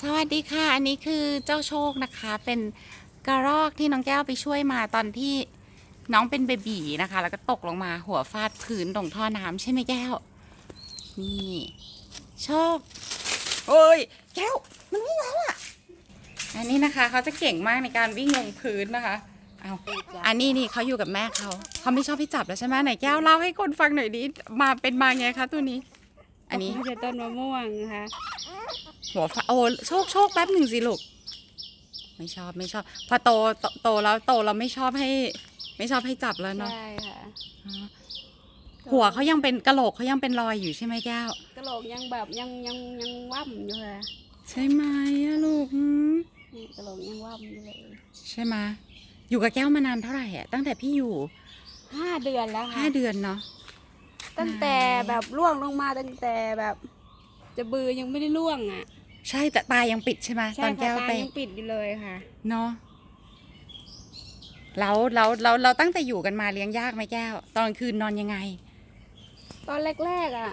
สวัสดีค่ะ อันนี้คือเจ้าโชคนะคะ เป็นกระรอกที่น้องแก้วไปช่วยมาตอนที่น้องเป็นเบบีนะคะ แล้วก็ตกลงมาหัวฟาดพื้นตรงท่อน้ำใช่ไหมแก้ว นี่ โชคโอ้ยแก้ว มันวิ่งแล้วอะอันนี้นะคะเขาจะเก่งมากในการวิ่งลงพื้นนะคะ เอาอันนี้นี่เขาอยู่กับแม่เขาเขาไม่ชอบให้จับแล้วใช่ไหมไหนแก้วเล่าให้คนฟังหน่อยดิมาเป็นมาไงคะตัวนี้ อันนี้มาจากต้นมะม่วงค่ะหัวฟ้าโอ้โชคโชคแป๊บหนึ่งสิลูกไม่ชอบไม่ชอบ พอโตโตโตแล้วโตเราไม่ชอบให้ ไม่ชอบให้จับแล้วเนาะใช่ค่ะอ๋อหัวเขายังเป็นกะโหลกเขายังเป็นรอยอยู่ใช่ไหมแก้วกระโหลกยังแบบยังยังยังว่ำอยู่ค่ะใช่ไหมอะลูกหืมนี่กระโหลกยังว่ำอยู่เลยใช่ไหมอยู่กับแก้วมานานเท่าไหร่อะตั้งแต่พี่อยู่ห้าเดือนแล้วค่ะห้าเดือนเนาะ ตั้งแต่แบบล่วงลงมาตั้งแต่แบบ จะบือยังไม่ได้ล่วงอะใช่แต่ตายังปิดใช่ไหมใช่ตอนค่ะแก้วตาไปยังปิดอยู่เลยค่ะเนาะแล้วแล้วแล้วเราตั้งแต่อยู่กันมาเลี้ยงยากไหมแก้ว ตอนกลางคืนนอนยังไง ตอนแรกๆอะ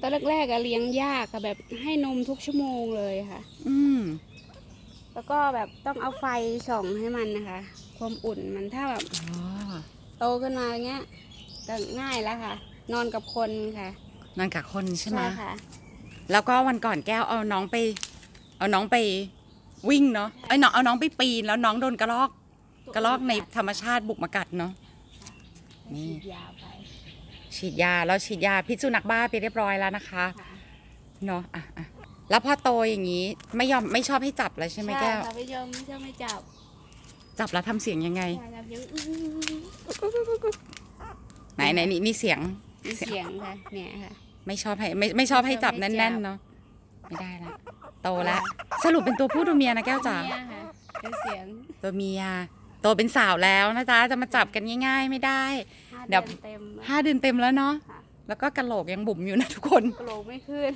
ตอนแรกๆอะเลี้ยงยากค่ะแบบให้นมทุกชั่วโมงเลยค่ะ อืมแล้วก็แบบต้องเอาไฟส่องให้มันนะคะ ความอุ่นมันถ้าแบบอ๋อโตขึ้นมาอย่างเงี้ย ก็ง่ายแล้วค่ะ นอนกับคนค่ะนอนกับคนใช่ไหมค่ะ แล้วก็วันก่อนแก้วเอาน้องไป เอาน้องไปวิ่งเนาะไอ้ยน้องเอาน้องไปปีนแล้วน้องโดนกระรอก กระรอกในธรรมชาติบุกมากัดเนาะนี่ฉีดยาไปฉีดยาแล้วฉีดยาพิษสุนัขบ้าไปเรียบร้อยแล้วนะคะค่ะเนาะอะอะแล้วพอโตอย่างนี้ไม่ยอมไม่ชอบให้จับเลยใช่ไหมแก้วค่ะไม่ยอมไม่ชอบไม่จับ จับแล้วทำเสียงยังไงใช่จับยังอื้อ ไหนไหนนี่นี่เสียง มีเสียงค่ะ เนี่ยค่ะไม่ชอบให้ไม่ไม่ชอบให้จับไม่ชอบให้จับแน่นๆเนาะไม่ได้ละโตแล้วสรุปเป็นตัวผู้ตัวเมียนะแก้วจ๋าเนี่ยค่ะเป็นเสียงตัวเมียโตเป็นสาวแล้วนะจ๊ะจะมาจับกันง่าย ๆ ไม่ได้ ห้าเดี๋เดืยอว นเต็มแล้วห้าเดือนเต็มแล้วเนาะค่ะแล้วก็กระโหลกยังบุ๋มอยู่นะทุกคน กระโหลกไม่ขึ้น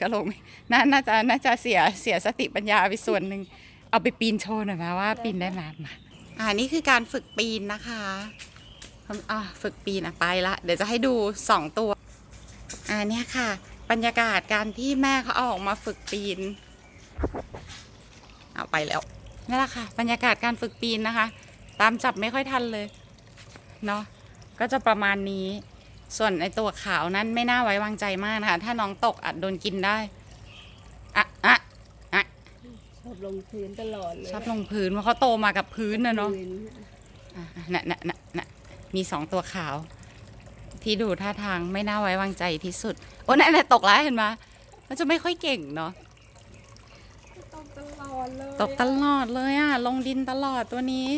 กระโหลกไม่น่าน่าจะน่าจะเสียเสียสติปัญญาไปส่วนหนึ่งเอาไปปีนโชว์หน่อยมาว่าปีนได้ไหมมาอ่านี่คือการฝึกปีนนะคะ อ่าฝึกปีนอะไปละเดี๋ยวจะให้ดูสองตัวอ่าเนี่ยค่ะ บรรยากาศการที่แม่เขาเอาออกมาฝึกปีน เอาไปแล้วนี่แหละค่ะ บรรยากาศการฝึกปีนนะคะ ตามจับไม่ค่อยทันเลยเนาะก็จะประมาณนี้ ส่วนไอตัวขาวนั้นไม่น่าไว้วางใจมากนะคะ ถ้าน้องตกอาจโดนกินได้อะอะอะชอบลงพื้นตลอดเลยชอบลงพื้นเพราะเขาโตมากับพื้นนะเนาะพื้อะอะน่ะน่ะน่ะน่ะ มีสองตัวขาว ที่ดูท่าทางไม่น่าไว้วางใจที่สุด โอ้นั่นน่ะตกแล้วเห็นไหมมันจะไม่ค่อยเก่งเนาะตกตลอดเลยตกตลอดเลยอะลงดินตลอดตัวนี้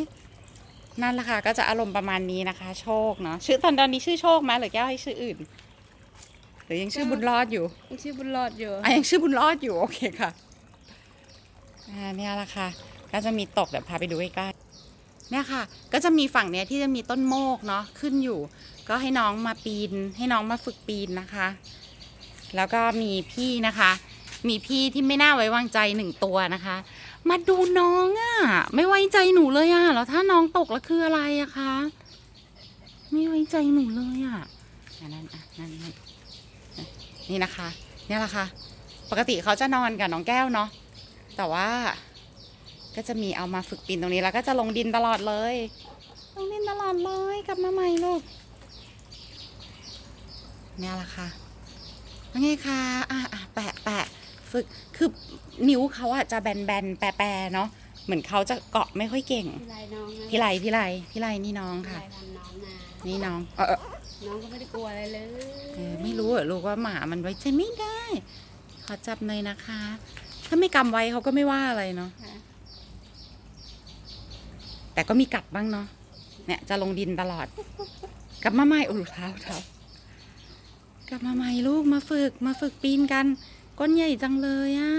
นั่นแหละค่ะก็จะอารมณ์ประมาณนี้นะคะ โชคเนาะชื่อตอนตอนนี้ชื่อโชคไหมหรือแก้วให้ชื่ออื่นหรือยังชื่อบุญรอดอยู่ยังชื่อบุญรอดอยู่อะยังชื่อบุญรอดอยู่โอเคค่ะอ่าเนี่ยแหละค่ะก็จะมีตกเดี๋ยวพาไปดูใกล้ๆ เนี่ยค่ะ ก็จะมีฝั่งเนี้ยที่จะมีต้นโมกเนาะขึ้นอยู่ ก็ให้น้องมาปีน ให้น้องมาฝึกปีนนะคะ แล้วก็มีพี่นะคะ มีพี่ที่ไม่น่าไว้วางใจหนึ่งตัวนะคะ มาดูน้องอะ่ะ ไม่ไว้ใจหนูเลยอะ่ะแล้วถ้าน้องตกแล้วคืออะไรอะคะไม่ไว้ใจหนูเลยอะ่ะนนั้นอะนั่นนั่นนี่นะคะ เนี่ยแหละค่ะ ปกติเขาจะนอนกับน้องแก้วเนาะแต่ว่า ก็จะมีเอามาฝึกปีนตรงนี้แล้วก็จะลงดินตลอดเลย ลงดินตลอดเลยกลับมาใหม่ลูกเนี่ยแหละค่ะว่าไงคะอะอะแปะแปะฝึกคือนิ้วเขาอะจะแบนแบนแปะแปะเนาะเหมือนเขาจะเกาะไม่ค่อยเก่ง พี่ไรน้องนะพี่ไรพี่ไรพี่ไรนี่น้องพี่ค่ะ ไรทำน้องมา นี่น้องเออเออน้องก็ไม่ได้กลัวอะไรเลยเออไม่รู้เหรอลูกว่าหมามันไว้ใจไม่ได้ ขอจับหน่อยนะคะ ถ้าไม่กำไว้เขาก็ไม่ว่าอะไรเนาะค่ะ แต่ก็มีกัดบ้างเนาะเนี่ยจะลงดินตลอด กลับมาใหม่อุ้เท้าเท้ากลับมาใหม่ลูกมาฝึกมาฝึกปีนกัน ก้นใหญ่จังเลยอะ่ะ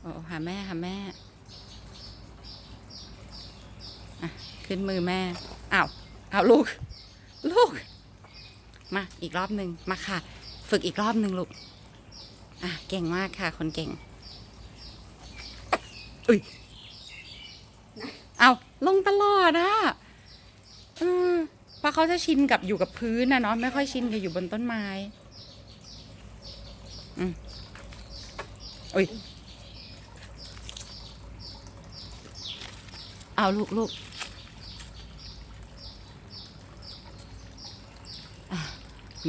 โอ้หาแม่หาแม่อะขึ้นมือแม่อ้าวอ้าวลูก ลูก มาอีกรอบหนึ่งมาค่ะ ฝึกอีกรอบหนึ่งลูกอะเก่งมากค่ะ คนเก่งอุ้ย เอาลงตลอดอะเอเพราะเขาจะชินกับอยู่กับพื้นนะเนาะไม่ค่อยชินกับอยู่บนต้นไม้อืมโอ้ยเอาลูกลูก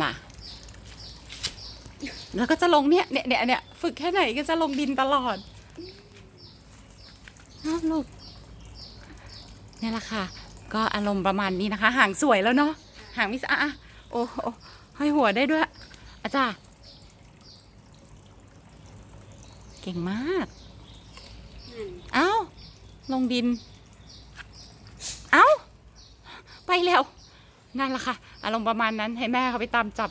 มา แล้วก็จะลงเนี่ยเนี่ยเนี่ยเนี่ยฝึกแค่ไหนก็จะลงดินตลอดลูก นี่แหละค่ะ ก็อารมณ์ประมาณนี้นะคะ หางสวยแล้วเนาะหางมิสอะอะโอ้โอ้ห้อยหัวได้ด้วย อาจารย์เก่งมากเอ้า ลงดิน เอ้า ไปแล้ว นั่นแหละค่ะ อารมณ์ประมาณนั้นให้แม่เขาไปตามจับ